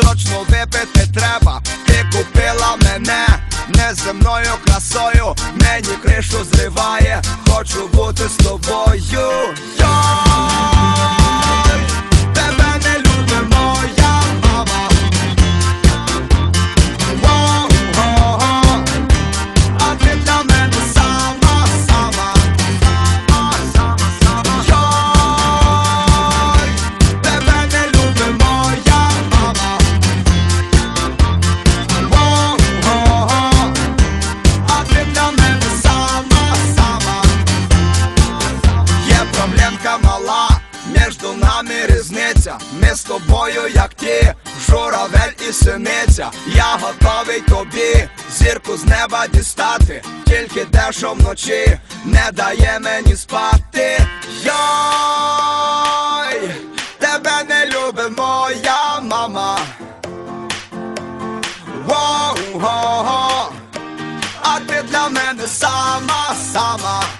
срочно випити треба. Ти купила мене неземною красою, мені кришу зриває, хочу бути з тобою. Нами різниця. Ми з тобою, як ті, журавель і синиця. Я готовий тобі зірку з неба дістати, тільки те, що вночі не дає мені спати. Йой, тебе не любить моя мама. Воу-го-го, а ти для мене сама, сама.